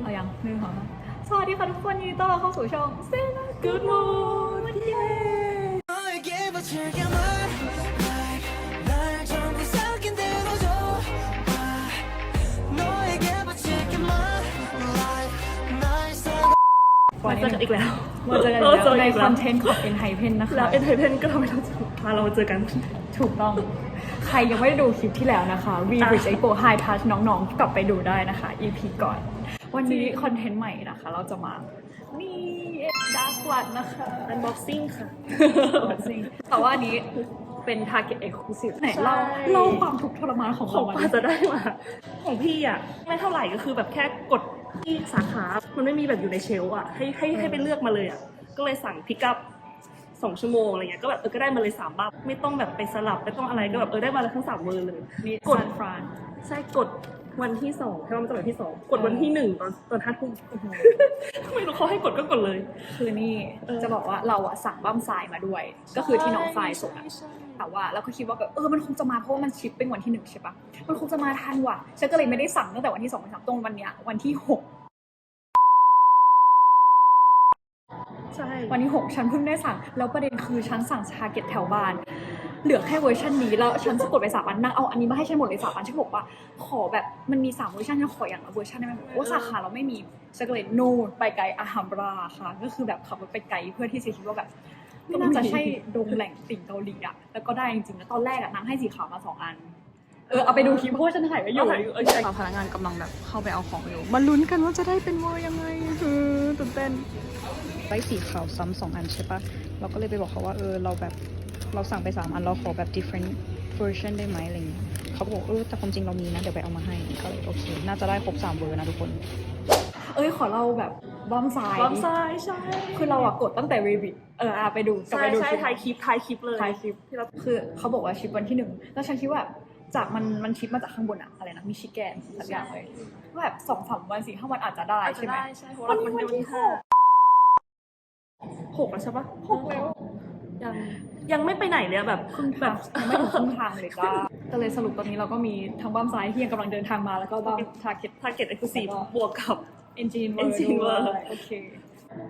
เอาอย่างหนึ่งสองสวัสดีค่ะทุกคนยินดีต้อนรับเข้าสู่ช่องเซนกูดมูดเย้มาเจอกันอีกแล้วมาเจอกันแล้วในคอนเทนต์ของเอ็นไฮเพนนะคะ แล้วเอ็นไฮเพนก็ทำให้เราพาเราเจอกัน ถูกต้อง ใครยังไม่ได้ดูคลิปที่แล้วนะคะ We Rich Expo High Touch น้องๆ กลับไปดูได้นะคะ EP ก่อน วันนี้คอนเทนต์ใหม่นะคะ เราจะมา นี่ดาร์กวัดนะคะอันบ็อกซิ่งค่ะจริงแต่ว่าอันนี้เป็น Target Exclusive ไหนใช่เล่าเล่าความทุกข์ทรมานของขอเรางมาปาจะได้มาของพี่อะ ไม่เท่าไหร่ก็คือแบบแค่กดที่สาขา มันไม่มีแบบอยู่ในเชลฟ์อะ ให้ให้ให้ไปเลือกมาเลยอะ ก็เลยสั่งพิกัพสองชั่วโมงอะไรเงี้ยก็แบบเออก็ได้มาเลยสามบัฟไม่ต้องแบบไปสลับไม่ต้องอะไรก็แบบเออได้มาเลยทั้งสามเวอร์เลยนี่กดซานฟรานใช่กด วันที่สองใช่ไหมมันจะวันที่สองกดวันที่หนึ่งตอนตอนห้าทุ่มทำไมรู้เขาให้กดก็กดเลย คือนี่เออจะบอกว่าเราอะสั่งบั้มทรายมาด้วย ก็คือที่น้องทรายส่งอะใช่แต่ว่าเราก็คิดว่าแบบเออมันคงจะมาเพราะว่ามันชิปเป็นวันที่หนึ่งใช่ปะมันคงจะมาทันว่ะฉันก็เลยไม่ได้สั่งตั้งแต่วันที่สองวันที่สามตรงวันเนี้ยวันที่หกใช่วันที่หกฉันเพิ่งได้สั่ง แล้วประเด็นคือฉันสั่งชาเก็ตแถวบ้าน เหลือแค่เวอร์ชันนี้แล้วฉันสะกดไปสามอันนางเอาอันนี้มาให้ฉันหมดเลยสามอันฉันบอกว่าขอแบบมันมีสามเวอร์ชันฉันขออย่างละเวอร์ชันได้ไหมบอกว่าสาขาเราไม่มีฉันก็เลยโน่นไปไกลอาฮัมบราค่ะ ก็คือแบบขับรถไปไกลเพื่อที่จะคิดว่าแบบไม่น่าจะใช่โรงแหล่งติ่งเกาหลีอะแล้วก็ได้จริงๆแล้วตอนแรกอะนางให้สีขาวมาสองอันเออเอาไปดูคลิปเพราะว่าฉันถ่ายไว้อยู่เออใช่พนักงานกำลังแบบเข้าไปเอาของอยู่มาลุ้นกันว่าจะได้เป็นเวอร์ยังไงคือตื่นเต้นได้สีขาวซ้ำสองอันใช่ปะเราก็เลยไปบอกเขาว่าเออเราแบบ เราสั่งไปสามอันเราขอแบบ different version ได้ไหมอะไรอย่างเงี้ยเขาก็บอกเออแต่ความจริงเรามีนะ เดี๋ยวไปเอามาให้ก็เลยโอเค น่าจะได้ครบสามเวอร์นะทุกคน เอ้ยขอเราแบบบ้อมซ้ายบอมซ้ายใช่คือเราอะกดตั้งแต่ r e v i t เอออะไปดูกลับใช่ไปดูใช่คลิปถ่ายคลิปถ่ายคลิปเลยท้ายคลิปที่เราคือเขาบอกว่าชิปวันที่หนึ่งแล้วฉันคิดว่าจากมันมันชิปมาจากข้างบนอะอะไรนะมิชิแกนสักอย่างเลยว่าแบบสองสามวันสี่ห้าวันอาจจะได้อาจจะใช่ไหมได้ใช่เพราะเราวันเดียววันที่ห้าหกแล้วใช่ปะหกแล้ว ยังยังไม่ไปไหนเลยอะแบบครึ่งแบทางบยังไม่ถึงครึ่งทางเลยจ้าก็เลยสรุปตอนนี้เราก็มีทั้งบ้ามซ้ายที่ยังกำลังเดินทางมาแล้วก็บ้ามทาร์เก็ตทาร์เก็ตเอ็กซ์คลูซีฟบวกกับเอนจินเวอร์ Engine ด้วย World โอเค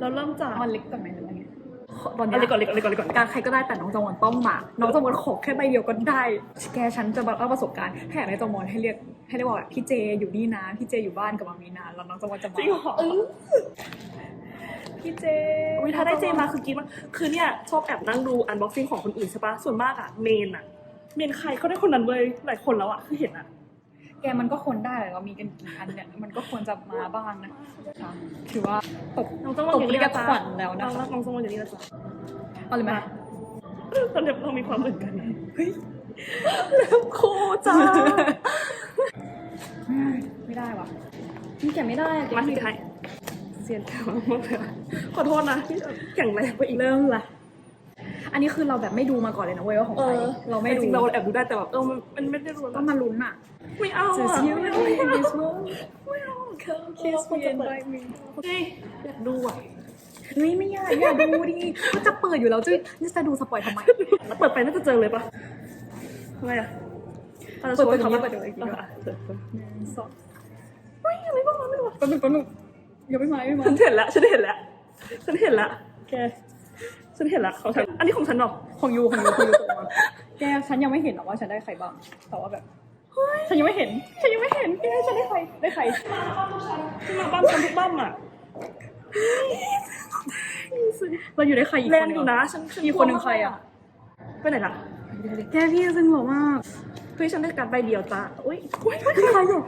เราเริ่มจากมันเล็กก่อนไหมหรือว่าไงตอนเอานี้เลยก่อนเลยก่อนเลยก่อนเลยก่อนการใครก็ได้แต่น้องจงวอนต้องมา น้องจงวอนขอแค่ใบเดียวก็ได้ แกฉันจะมาเล่าประสบการณ์ถ้าอยากได้จงวอนให้เรียกให้เรียกว่าแบบพี่เจอยู่นี่นะพี่เจอยู่บ้านกับมามีนานแล้วน้องจงวอนจะมาจริงเหรอเออ พี่เจวิถ้าได้เจมาคือกินมากคือเนี่ยชอบแอบนั่งดูอันบ็อกซิ่งของคนอื่นใช่ปะส่วนมากอะเมนอะเมนใครเขาได้คนนั้นเว้ยหลายคนแล้วอะคือเห็นอะแกมันก็ควรได้แหละเรามีกันกี่อันเนี่ยมันก็ควรจะมาบ้างนะคะถือว่าตบน้องต้องตบเรียกขวัญแล้วนะคะน้องต้องมาอยู่นี่แล้วจ้ะเอาเลยไหมตอนเด็กเรามีความเหมือนกันเฮ้ยเล็บโคจ้าไม่ได้ว่ะมันแกะไม่ได้อะมาสิไทย เซียนแกมากเลยอะขอโทษนะที่แข่งแรงไปอีก เริ่มละอันนี้คือเราแบบไม่ดูมาก่อนเลยนะเว้ยว่าของเอใครอเราไม่จดูริงๆเราแอบดูได้แต่แบบเออมันมันไม่ได้รู้ก็แล้วมาลุ้นอะ ไม่เอาจะอะซิวไม่ in เอาไม่เอา this world ไม่เอา Come เออ kiss ควร me จะ and เปิด bite me เฮ้ยอยากดูอะเฮ้ยไม่อยากอยากดูดิก็จะเปิดอยู่แล้วจะจะดูสปอยทำไม แล้วเปิดไปน่าจะเจอเลยปะทำไมอะเปิดไปตรงนี้เปิเปิดเดี๋ยวอีกทีอะเปิดเปิด หนึ่งสองเฮ้ยยังไม่มาไม่มาแป๊บนึงแป๊บนึง ยังไม่มายังไม่มาฉันเห็นแล้วฉันเห็นแล้วฉันเห็นแล้วแกฉันเห็นแล้วของฉันอันนี้ของฉันหรอของยูของยูของยูตัวแกฉันยังไม่เห็นหรอกว่าฉันได้ใครบ้างแต่ว่าแบบฉันยังไม่เห็น ฉันยังไม่เห็นแกฉันได้ใครได้ใครที่มาบ้านฉันทุกบ้านอะเราอยู่ได้ใครอีกแรคงนอยู่นะฉันฉัอีกคนหนึ่งใครอะไปไหนล่ะแกพี่ซึ่งบอกว่าเฮ้ยฉันได้การใบเดียวจ้าอุ้ยคือใครอะ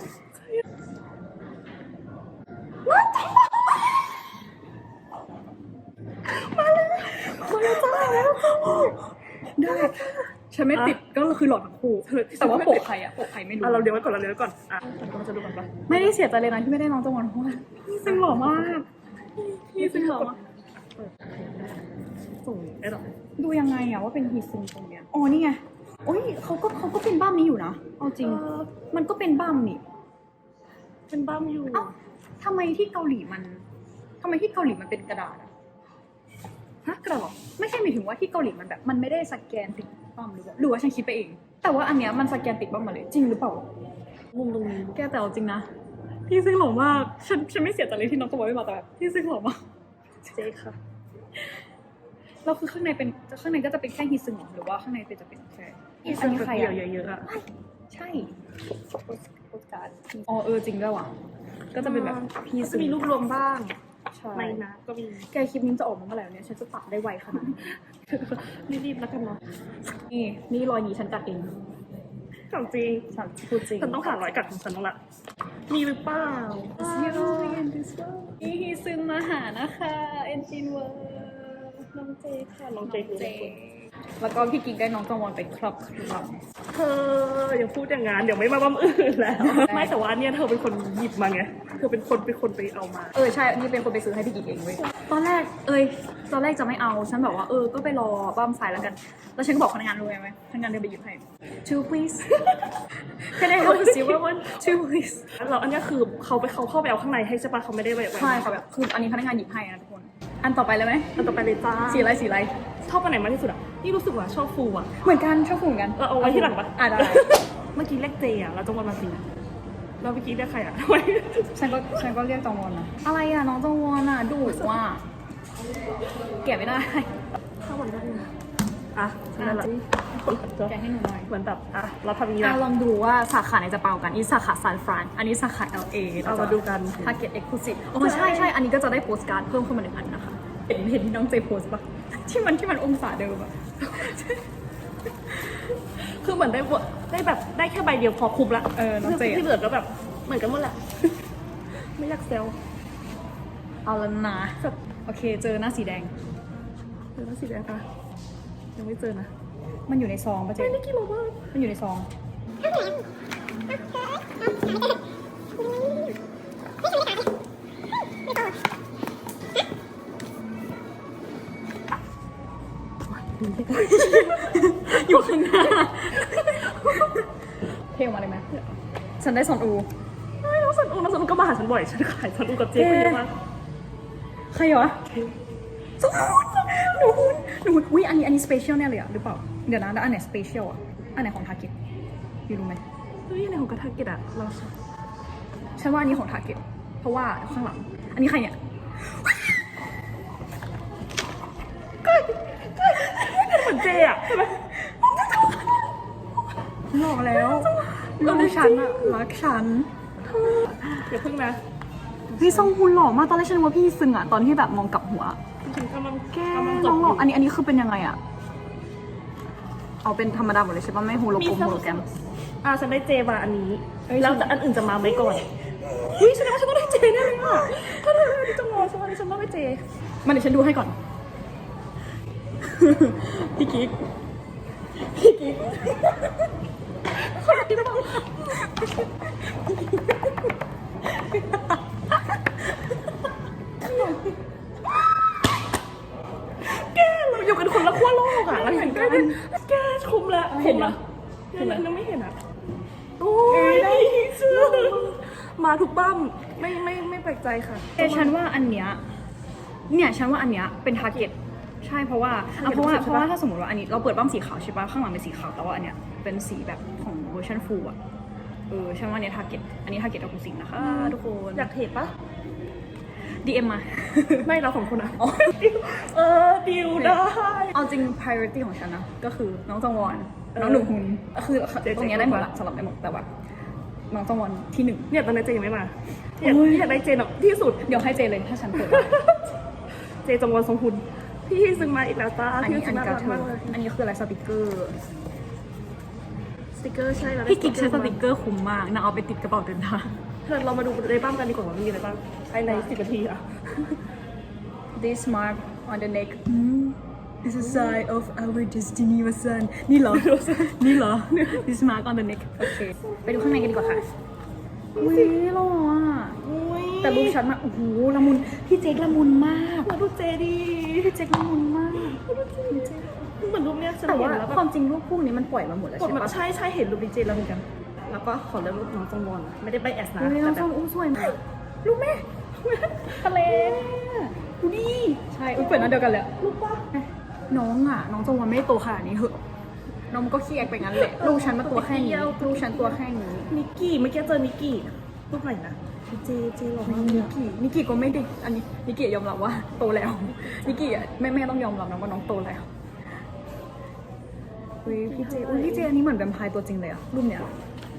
มาแล้วมาแล้วจ้าแล้วได้ฉันไม่ติดก็คือหลอดทั้งคู่แต่ว่าปกใครอะปกใครไม่รู้อะเราเลี้ยงไว้ก่อนเราเลี้ยงไว้ก่อนอะฉันก็จะดูก่อนปะไม่ได้เสียใจเลยนะที่ไม่ได้น้องจังหวัดเพราะว่าพี่ซึ่งหล่อมากพี่ซึ่งหล่อมากส่งไอ้หรอดูยังไงอะว่าเป็นฮีซึงตรงเนี้ยอ๋อนี่ไงโอ้ยเขาก็เขาก็เป็นบ้ามนี้อยู่นะเอาจริง มันก็เป็นบ้ามนี่เป็นบ้ามอยู่เอ้า ทำไมที่เกาหลีมันทำไมที่เกาหลีมันเป็นกระดาษอะฮะกระหรอไม่ใช่หมายถึงว่าที่เกาหลีมันแบบ มันไม่ได้สแกนติดบ้ามหรือว่าหรือว่าฉันคิดไปเอง แต่ว่าอันเนี้ยมันสแกนติดบ้ามมาเลยจริงหรือเปล่ามุมตรงนี้แกแต่เอาจริงนะพี่ซึ่งหล่อมากฉันฉันไม่เสียใจเลยที่น้องตะวันไม่มาแต่แบบพี่ซึ่งหล่อมากเจ๊ค่ะเราคือข้างในเป็นข้างในก็จะเป็นแค่ฮีซึงเหรอหรือว่าข้างในเป็นจะเป็นแค่อีอัซึ่นงนี้แบบใครเดี่ยอะวเยอะๆอะใช่โปสการ์ดอ๋อเออจริงด้วยว่ะ ก็จะเป็นแบบฮีก็ซึจะงมีรูปรวมบ้างใช่ไม่นะก็มีแกคลิปนี้จะออกมาเมื่อไหร่วะเนี่ยฉันจะตัดได้ไวขนาดนี้รีบๆแล้วกันเนาะนี่นี่รอยนี้ฉันกัดเองของจริงฉันพูดจริงฉันต้องหารอยกัดของฉันแล้วล่ะมีหรือเปล่านี่ฮีซึงมาหานะคะเอ็นจินเวอร์น้องเจค่ะน้องเจคือเจแล้วก็พี่กิ๊กได้น้องจังวอนไปครอบครัว เธออย่าพูดอย่างนั้นเดี๋ยวไม่มาบ้าอื่นแล้ว ไม่แต่ว่าเนี่ยเธอเป็นคนหยิบมาไงเธอเป็นคนเป็นคนไปเอามา เออใช่ นี่เป็นคนไปซื้อให้พี่กิ๊กเองเว้ย ตอนแรก เอ้ย ตอนแรกจะไม่เอา ฉันบอกว่าเออ ก็ไปรอบ้ามไฟแล้วกัน แล้วฉันก็บอกพนักงานรู้ไหมพนักงานเดินไปหยิบให้ two please can I have a silver one two please แล้วอันเนี้ยคือเขาไปเขาเข้าไปเอาข้างในให้ใช่ปะเขาไม่ได้แบบใช่ค่ะแบบคืออันนี้พนักงานหยิบให้นะทุกคน อันต่อไปเลยไหมอันต่อไปเลยจ้าสีอะไรสีอะไร ชอบอันไหนมากที่สุดอะ นี่รู้สึกว่าชอบฟูอะ เหมือนกันชอบฝุ่นกันเราเอาไว้ที่หลังปะอะได้ เมื่อกี้เลขเจอะ เราจงวันมาสีเราเมื่อกี้เรียกใครอะทำไมฉันก็ฉันก็เรียกจองวอนนะอะไรอะน้องจองวอนอะดุว่ะเก็บไม่ได้ถ้าวันได้นะอะนั่นแหละแกะให้หนูหน่อยเหมือนแบบอะเราทำอย่างนี้อะนะลองดูว่าสาขาไหนจะเป่ากันอันนี้สาขาซานฟรานอันนี้สาขา LA เอามาดูกัน ทาร์เก็ตเอ็กซ์คลูซีฟอ๋อใช่ใช่อันนี้ก็จะได้โปสการ์ดเพิ่มขึ้นมาหนึ่งอันนะคะ เห็นเห็นที่น้องเจโพสปะที่มันที่มันองศาเดิมอะคือเหมือนได้บได้แบบได้แค่ใบเดียวพอคุมละเออน้องเจที่เหลือก็แบบเหมือนกันหมดแหละไม่อยากเซลเอาแล้วนะโอเค เจอหน้าสีแดง เจอแล้วสีแดงปะยังไม่เจอนะ มันอยู่ในซองปะเจไม่ได้กินโรเบอร์มันอยู่ในซอง เพลงมาเลยไหมฉันได้ซอนอูไม่น้องสันอูน้องสันอูก็มาหาฉันบ่อย ฉันขายสันอูกับเจ๊คนเยอะมากใครวะสมุนหนูหุ่นหนูหุ่นอุ้ยอันนี้อันนี้สเปเชียลแน่เลยอะหรือเปล่า เดี๋ยวนะแล้วอันไหนสเปเชียลอะอันไหนของทาร์เก็ตอยู่รู้ไหมเฮ้ยในของกระทะเกตอะเราฉันว่าอันนี้ของทาร์เก็ตเพราะว่าข้างหลัง อันนี้ใครเนี่ยเหมือนเจ๊อะใช่ไหมหลอกแล้วลูก ฉันอะรักฉันอย่าเพิ่งนะพี่ซองฮุนหล่อมากตอนแรกฉันนึกว่าพี่ซึงอะตอนที่แบบมองกลับหัวฉันกำลังแกกำลังจน้บองหอล่อยู่อันนี้อันนี้คือเป็นยังไงอะเอาเป็นธรรมดาหมดเลยใช่ปะไม่โฮโลโกมโฮโลแกรมอะฉันได้เจมาอันนี้เอ้ยแล้วแต่อันอื่นจะมาไหมก่อนเฮ้ยฉันว่าฉันต้องได้เจแน่เลยอะถ้าเธอไม่ได้จะงอฉันว่าฉันต้องได้เจ มาเดี๋ยวฉันดูให้ก่อน พี่กิ๊กพี่กิ๊ก แกเราอยู่กันคนละขั้วโลกอะเราเห็นกันแกคุมแล้วเห็นไหมเห็นไหมยังไม่เห็นอะโอ้ยเชื่อมาทุกบ้ามไม่ไม่ไม่แปลกใจค่ะแต่ฉันว่าอันเนี้ยเนี่ยฉันว่าอันเนี้ยเป็นทาร์เก็ตใช่เพราะว่าอะเพราะว่า target เพราะว่าถ้าสมมติว่าอันนี้เราเปิดบ้ามสีขาวใช่ปะข้างหลังเป็นสีขาวแต่ว่าอันเนี้ยเป็นสีแบบของเวอร์ ชันฟูอะ เออฉันว่าอันเนี้ยทาร์เก็ตอันนี้ทาร์เก็ตเอาคุณสิงห์นะคะ ทุกคนอยากเห็นปะ DM มา ไม่เราของคนอะเออดิวได้ เอาจริง priority ของฉันนะ ก็คือน้องจองวอนเออน้องหนูฮุนคือเจ๊ตรงเนี้ยได้หมดละสำหรับได้หมดแต่ว่าน้องจองวอนที่หนึ่งเนี่ยตอนนี้เจยังไม่มาอยากโอ้ยอยากได้เจนแบบที่สุด เดี๋ยวให้เจเลยถ้าฉันเปิดได้เจจงวอนทรงคุณพี่ซึ่งมาอีกแล้วจ้าอันพี่นี้อัซึ่นงน่าการรักเธอมากเลยอันนี้คืออะไรสติกเกอร์ส ติกเกอร์ใช่แล้วได้พี่กิ๊กใช้สมาติกเกอร์คุ้มมากนางเอาไปติดกระเป๋าเดินทางเธอเรามาดูในบ้านกันดีกว่าว่ามีอะไรบ้างภายในสิบนาทีอะ This mark on the neck mm, is a sign of our destiny วสันนี่เหรอ นี่เหรอ This mark on the neck โอเค ไปดูข้างในกันดีกว่าค่ะอุ้ยหล่ออะแต่รูปชัดมากโอ้โหละมุนพี่เจ๊กละมุนมาก มาดูเจดี พี่เจ๊กละมุนมากเหมือนรูปเนี้ยฉันแต่เห็ว่านแล้วแบความบจริงรูปพวกนี้มันปล่อยมาหมดแล้วกดใช่มันปะใช่ใช่เห็นรูปดีเจแล้วเหมือนกัน แล้วก็ขอเลือกรูปน้องจงวอนไม่ได้ไปแอสนะอุ้ยน้แต่องแบจบองอู้สวยมากลูกแม่ทะเลดูนี่ใช่อุ้ยเปิดนั่นเดียวกันเลยอะรูปปะน้องอะ น้องจงวันไม่ได้โตขนาดนี้เหอะน้องมันก็ขี้แอกไปงั้นแหละลูกฉันมาตัวแค่นี้ลูกฉันตัวแค่นี้นิกกี้เมื่อกี้เจอนิกกี้รูปไหนนะ เจเจหรอนิกกี้นิกกี้ก็ไม่ได้อันนี้นิกกี้ยอมรับว่าโตแล้วนิกกี้อะแม่แม่ต้องยอมรับนะว่าน้องโตแล้วอุ้ยพี่เจอุ้ยพี่เจอันนี้เหมือนแวมไพร์ตัวจริงเลยอะรูปเนี้ย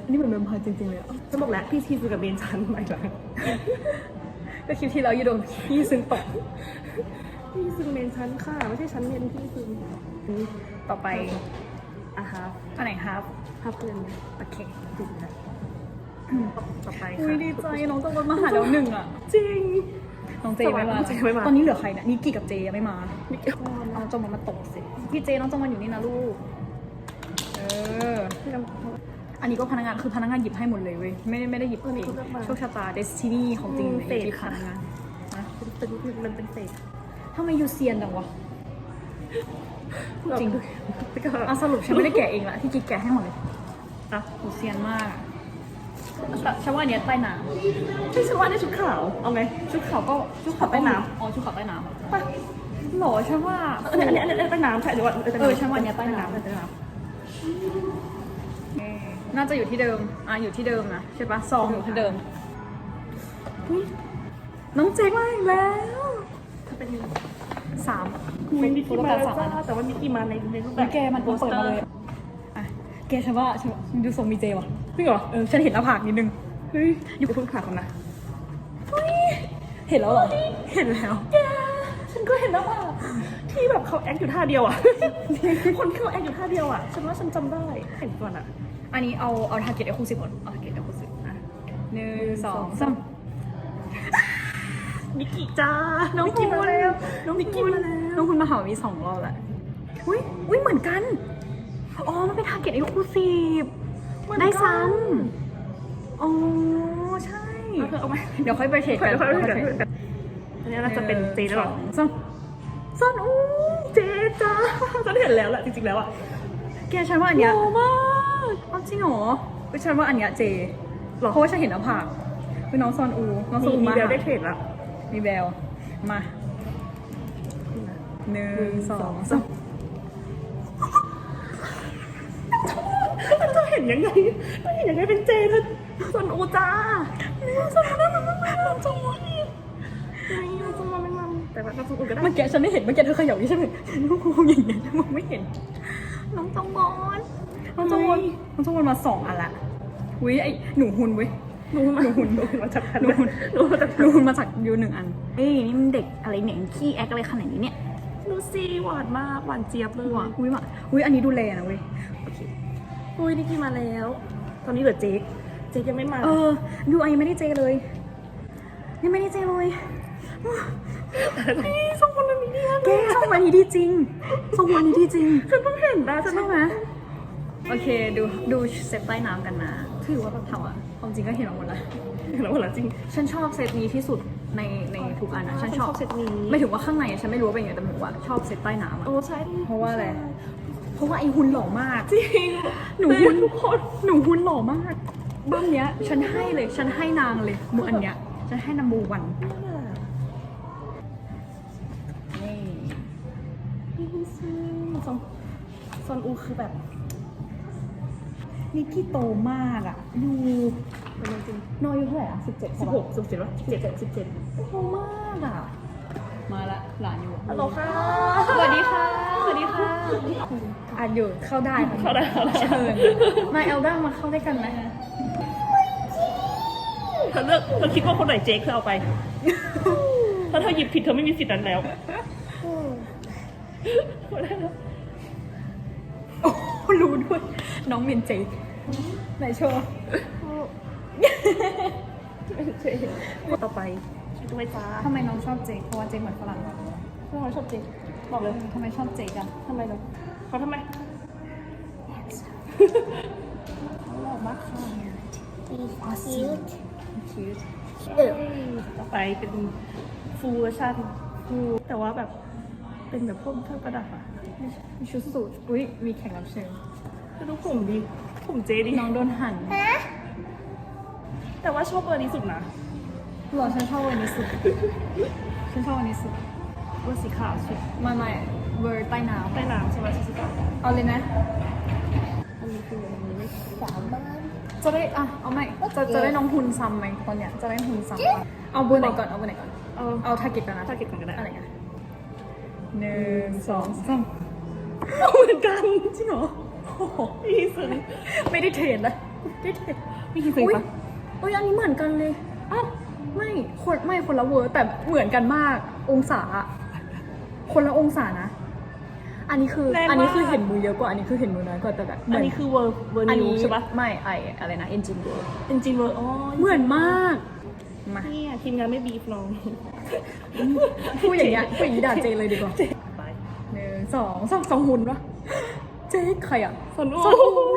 อันนี้เหมือนแวมไพร์จริงๆเลยอะจะบอกแล้วพี่ทีซื้อกับเบนชันใหม่ละก็คลิปที่แล้วยูโดนพี่ซึ่งตกพี่ซื้อเบนชันค่ะไม่ใช่ชั้นเรียนพี่ซื้อต่อไปอะฮะอันไหนครับภาพเพื่อนโอเคติดนะ ต่อไปอุ้ค่ะยดีใจน้องต้องมามาหาแล้วหนึ่งอะจริง น้องเจไม่มาน้องเจไม่มา ตอนนี้เหลือใครเนี่ยนิกกี้กับเจยังไม่มามิกกี้น้องจงมามาตกสิพี่เจน้องจงมาอยู่นี่นะลูก เออ อันนี้ก็พนักงานคือพนักงานหยิบให้หมดเลยเว้ยไม่ได้ไม่ได้หยิบเองโชคชะตาเดสตินีของจริงเลยเฟดที่พค่ะนักงานนะเป็นมันเป็นเฟกทำไมยูเซียนจังวะพูดจริงพี่ก็อะสรุปฉันไม่ได้แกะเองละที่กิ๊กแกะให้หมดเลยอะยูเซียนมากอะแต่ ฉันว่าอันเนี้ยใต้น้พี่ฉันว่าในชุดขาวเอาไหมำชุดขาวก็ชุดขาวใต้น้ำอ๋อชุดขาวใต้น้ำอะปะหรอฉันว่าอันนี้อันนี้อันนี้ใต้น้ำใช่หรือว่าเออฉันว่าอันเนี้ยใต้น้ำใต้น้ำเออน่าจะอยู่ที่เดิมอะอยู่ที่เดิมนะใช่ปะซองอยู่ที่เดิมอุ๊ยน้องเจ๊มาอีกแล้วถ้าเป็นสามคุยนิกกี้มาการแล้วสามอันจ้าแต่ว่านิกกี้มาในในรูปแบแล้วบแกมันเปิดมาเลยอะแกฉันว่าฉันว่าดูทรงมีเจว่ะ จริงเหรอเออฉันเห็นหน้าผากนิดนึงเฮ้ยอยู่กับเพิ่งผ่าคนนะเห็นแล้วเหรอเห็นแล้วแกฉันก็เห็นแล้วอะที่แบบเขาแอคอยู่ท่าเดียวอะ คนที่เขาแอคอยู่ท่าเดียวอะฉันว่าฉันจำได้เห็นก่อนอะ อันนี้เอาเอาทาร์เก็ตเอ็กซ์คลูซีฟก่อนเอาทาร์เก็ตเอ็กซ์คลูซีฟอะหนึ่งสองสามนิกกี้จ้า น้องนิกกี้มาแล้วน้องนิกกี้มาแล้วน้องคุณมาหามีสองรอบแหละอุ้ยอุ้ยเหมือนกัน อ๋อ มันเป็นทาร์เก็ตเอ็กซ์คลูซีฟ ได้ซ้ำอ๋อใช่เอาเธอเอาไหมเดี๋ยวค่อยไปเทรดกันเดี๋ยวค่อยไปดี๋วเดี๋ยวค่อยไปอันนี้น่าจะเป็นเจหรือเปล่าสองสองอู้เจจ้าฉันเห็นแล้วแหละจริงๆแล้วอะแกฉันว่าอันเนี้ยโอ้มากเอาจริงเหรอเฮ้ยฉันว่าอันเนี้ยเจหรอเพราะว่าฉันเห็นหน้าผากคือน้องซอนอู น้องซมีอนอูมีมาเดียวหาได้เทรดละมีแววมาหนึ่งสองสาม เธอเห็นยังไงเธอเห็นยังไงเป็นเจเธอส่วนอูจ้าส่วนอูน่ารักมากๆจังวะนี่ไม่จังวะไม่มันแต่ว่าส่วนอูก็ได้เมื่อกี้ฉันไม่เห็นเมื่อกี้เธอขย่านี่ใช่ไหมฉันก็คงอย่างเงี้ยฉันมองไม่เห็น น้องจงวอนน้องจงวอนน้องจงวอนมาสองอันละอุ้ยไอหนูหุนเว้ยหนูมาหนูหนูมาจากพันหนูหุ่นหนูมาจากหนูหุนมาจากยูหนึ่งอันเอ้ยนี่มันเด็กอะไรเนี่ยขี้แอคอะไรขนาดนี้เนี่ยดูสิหวานมากหวานเจี๊ยบเลยว้าอุ้ยมาอุ้ยอันนี้ดูแลนะเว้ยโอเค อุ้ยนิกกี้มาแล้ว ตอนนี้เหลือเจคเจคยังไม่มา เออยูอันยังไม่ได้เจเลย ยังไม่ได้เจเลยนี่สองคนมันมีดีแกส่งวันนี้ดีจริงส่งวันนี้ดีจริงฉันเพิ่งเห็นนะฉันใช่ไหมโอเคดูดูเซตใต้น้ำกันนะถือว่าแบบทำอะความจริงก็เห็นมาหมดแล้วเห็นแล้วหมดแล้วจริง ฉันชอบเซตนี้ที่สุดในในทุกอันอะฉันชอบเซตนี้ไม่ถึงว่าข้างในอะฉันไม่รู้ว่าเป็นยังไงแต่หมายถึงว่าชอบเซตใต้น้ำอะโอ้ใช่เพราะว่าอะไร เพราะว่าไอ้หุ่นหล่อมาก จริง หนูหุ่นทุกคนหนูหุ่นหล่อมากบ้านเนี้ย ฉันให้เลย ฉันให้นางเลยมืออันเนี้ย ฉันให้นัมบูวันนี่ซอนซอนอูคือแบบนิกกี้โตมากอะอยู่เป็นจริงนอยอยู่เท่าไหร่อะสิบเจ็ดสิบหกสิบเจ็ดวะสิบเจ็ดสิบเจ็ดโตมากอะ มาละหลานอยู่ฮัลโหลค่ะ สวัสดีค่ะ สวัสดีค่ะอะอยู่เข้าได้ค่ะเข้าได้เข้าได้เชิญมาเอลด้ามาเข้าได้วยกันไหมเธอเลือกเธอคิดว่าคนไหนเจ๊กเธอเอาไป ถ้าเธอหยิบผิดเธอไม่มีสิทธิ์นั้นแล้วโอ้รู้ด้วย น้องเมนเจไหนโชว์ต่อไป ด้วยจ้าทำไมน้องชอบเจเพราะว่าเจเหมือนฝรั่งทำไมชอบเจ๊กบอกเลยทำไมชอบเจกันทำไมเนาะเขาทำไมหล่อมากค่ะ cute คิวต่อไปเป็นฟูลเวอร์ชันฟูลแต่ว่าแบบเป็นแบบพวกเครื่องประดับอะมีชุดสูทอุ้ยมีแขกรับเชิญดูผมดีผมเจ๊ดีน้องโดนหั่นแต่ว่าชอบเบอร์นี้สุดนะ หล่อฉันชอบวันนี้สุด ฉันชอบวันนี้สุดเบอร์สีขาวสุดไม่ไม่เวอร์ใต้น้ใต้น้ำใช่ไหมสีขาวำเอาเลยนะอันนี้คืออันนี้สามบ้านจจะได้อะเอาไหมจะจะได้น้องฮุนซัมไหมตอนเนี้ยจะได้ฮุนซัมปะเอาเบอร์ไหนก่อนเอาเบอร์ไหนก่อนเอาเอาทาร์เก็ตก่อนนะถ้าเก็บกันก็ได้อะไรกันหนึ่งสองสามเหมือนกันจริงเหรอโอ้โหพี่ซึ้งไม่ได้เทรนนะไม่ได้เทรนพี่ซึ้งอุ้ยปะอุ้ยอันนี้เหมือนกันเลยอ้าว ไม่คนไม่คนละเวอร์แต่เหมือนกันมาก องศาอะคนละองศานะ อันนี้คืออันนี้คือเห็นมือเยอะกว่า อันนี้คือเห็นมือน้อยกว่าแต่แบบเหมือัอนนนี้คือเวอร์เวอร์อันนิวนี้ใช่ปะไม่ไออะไรนะ engine work จริงๆเวอร์อ๋อเหมือนมาก มาเนี่ยทีมงานไม่บีฟน้องพูดอย่างเงี้ยพูดอย่างนี้ด่าเจเลยดีกว่าไป หนึ่งสองสองสองหุ่นวะเจ๊ใครอะสันอ้สวองหุ่น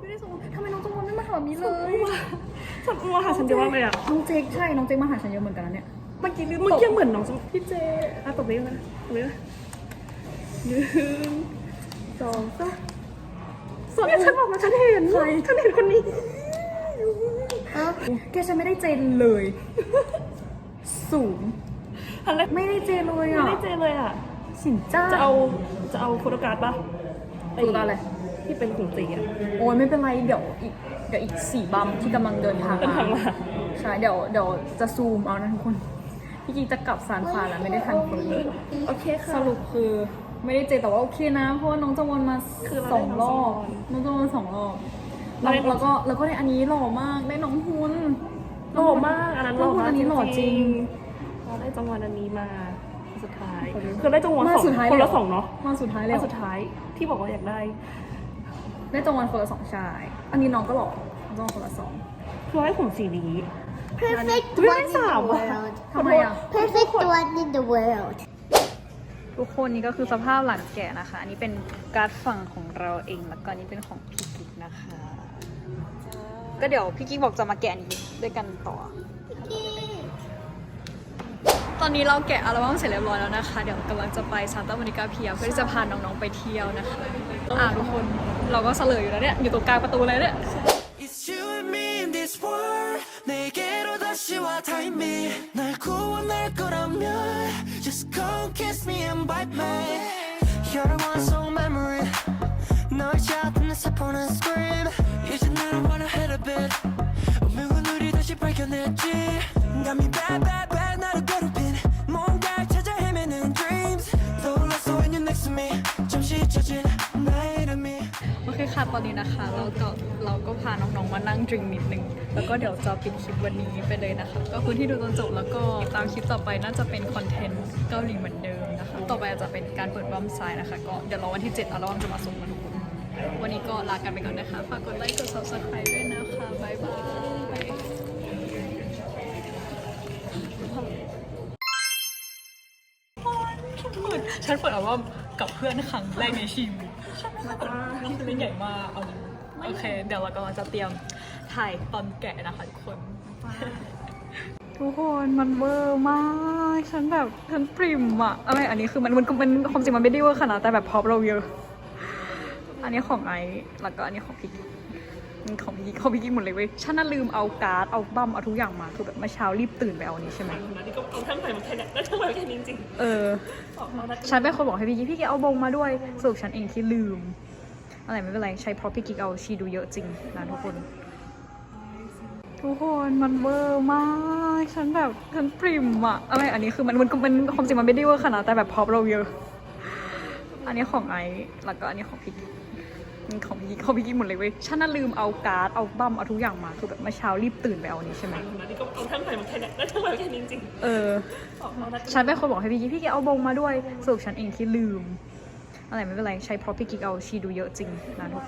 ไม่ได้สองหุ่นทำไมน้องจงวอนไม่มาหาแบบนี้เลย สันอ้วหาฉันเยอะมากเลยอะน้องเจ๊ใช่น้องเจ๊มาหาฉันเยอะเหมือนกันนะเนี่ยเมื่อกี้ลืมเมื่อตบกี้เหมือนน้องจะพี่เจอะตบนี้นะตบนี้นะหนึ่งสองสามส่วนเนี่ยฉันบอกแล้วฉันเห็นใครฉันเห็นคนนี้แกฉันไม่ได้เจนเลยสูงทันแรกไม่ได้เจนเลยไม่อะได้เจอเลยอะสินจ้าจะเอาจะเอาโฟโตการ์ดปะโฟโตการ์ดอะไรที่เป็นของตีอะโอ้ยไม่เป็นไรเดี๋ยวอีก เดี๋ยวอีกสี่บัมที่กำลังเดินทางเดินทางมาใช่เดี๋ยวเดี๋ยวจะซูมเอานะทุกคนพี่กีจะกลับซานฟรานแล้วไม่ได้ทันคนเลยโอเคสค่ะรุปคือไม่ได้เจอแต่ว่าโอเคนะเพราะว่าน้องจงวนมาคือเราสองรอบได้น้น้อองงจจงงววนนสองรอบเราได้แล้วก็แล้วก็ได้อันนี้หล่อมากได้น้องฮุนหล่อมากอันนั้นหล่อน้งฮุมากอันนี้หล่อจริงเราได้จังหวะอันนี้มาสุดท้ายคือได้จังหวะมาสองสุดท้ายคนเลยละสองเนาะมาสุดท้ายเลยมาเหรสุอดท้ายที่บอกว่าอยากได้ได้จงวันคนละสองชาย อันนี้น้องก็หล่อน้องจงวันคนละสองคือให้ผมสีนี้ Perfect Really one in the sour. world. ทำไมอะ Perfect one in the world. ทุกคนนี่ก็คือสภาพหลังแกะนะคะ อันนี้เป็นการ์ดฝั่งของเราเองแล้วก็อันนี้เป็นของพี่กิ๊กนะคะ ก็เดี๋ยวพี่กิ๊กบอกจะมาแกะอันนี้ด้วยกันต่อ ตอนนี้เราแกะอัลบั้มเสร็จเรียบร้อยแล้วนะคะ เดี๋ยวกำลังจะไปซานตา o ม i นิกาเพียเพื่อที่จะพาน้องๆไปเที่ยวนะคะ อ่าทุกคนเราก็เสลยอยู่แล้วเนี่ย อยู่ตรงกลางประตูเลยเนี่ย It's you and me in this world 내게로 다시 와 time me 날 구원할 거라면 Just come kiss me and bite me You're the one so ตอนนี้นะคะเราก็เราก็พาน้องๆมานั่งดริงนิดนึง แล้วก็เดี๋ยวจะปิดคลิปวันนี้ไปเลยนะคะ ก็คือที่ดูจนจบแล้วก็ตามคลิปต่อไปน่าจะเป็นคอนเทนต์เกาหลีเหมือนเดิมนะคะ ต่อไปอาจจะเป็นการเปิดบัมไซน์นะคะ ก็เดี๋ยวรอวันที่7อัลบั้มจะมาส่งมาทุกคนวันนี้ก็ลากันไปก่อนนะคะ ฝากกดไลค์กด subscribe ด้วยนะคะบ๊ายบายฉันเปิดอัลบั้มกับเพื่อนครั้งแรกในชีวิต ที่จะเป็นใหญ่มากเอาดิโอเค เดี๋ยวเรากำลังจะเตรียมถ่ายตอนแกะนะคะทุกคน ทุกคนมันเวอร์มาก ฉันแบบฉันปริมอะอะไรอันนี้คือมันมันมันความจริงมันไม่ได้เวอร์ขนาดแต่แบบพอปเราเยอะ อันนี้ของไอซ์แล้วก็อันนี้ของพี่กิ๊กนี่ ของพี่กิ๊กของพี่กิ๊กหมดเลยเว้ยฉันน่ะลืมเอาการ์ดเอาบัมเอาทุกอย่างมาคือแบบเมื่อเช้ารีบตื่นไปเอาอันนี้ใช่ไหมอันนี้ก็เอาทั้งใส่มาแค่เนี้ยได้ทั้งใบมาแค่นี้จริงเออๆออกมาแล้วฉันเป็นคนบอกให้พี่กิ๊กพี่กิ๊กเอาบงมาด้วยสรุปฉันเองที่ลืมอะไรไม่เป็นไรใช้เพราะพี่กิ๊กเอาชีดูเยอะจริงนะทุกคน ทุกคนมันเวอร์มาก ฉันแบบฉันปริมอะอะไรอันนี้คือมันมันมันความจริงมันไม่ได้เวอร์ขนาดแต่แบบพอปเราเยอะ อันนี้ของไอซ์แล้วก็อันนี้ของพี่กิ๊ก นี่ของพี่กิ๊กของพี่กิ๊กหมดเลยเว้ยฉันน่ะลืมเอาการ์ดเอาบัมเอาทุกอย่างมาคือแบบเมื่อเช้ารีบตื่นไปเอาอันนี้ใช่ไหมอันนี้ก็เอาทั้งใส่มาแค่เนี้ยได้ทั้งใบมาแค่นี้จริงเออๆออกมาแล้วฉันเป็นคนบอกให้พี่กิ๊กพี่กิ๊กเอาบงมาด้วยสรุปฉันเองที่ลืมอะไรไม่เป็นไรใช้เพราะพี่กิ๊กเอาชีดูเยอะจริงนะทุกคน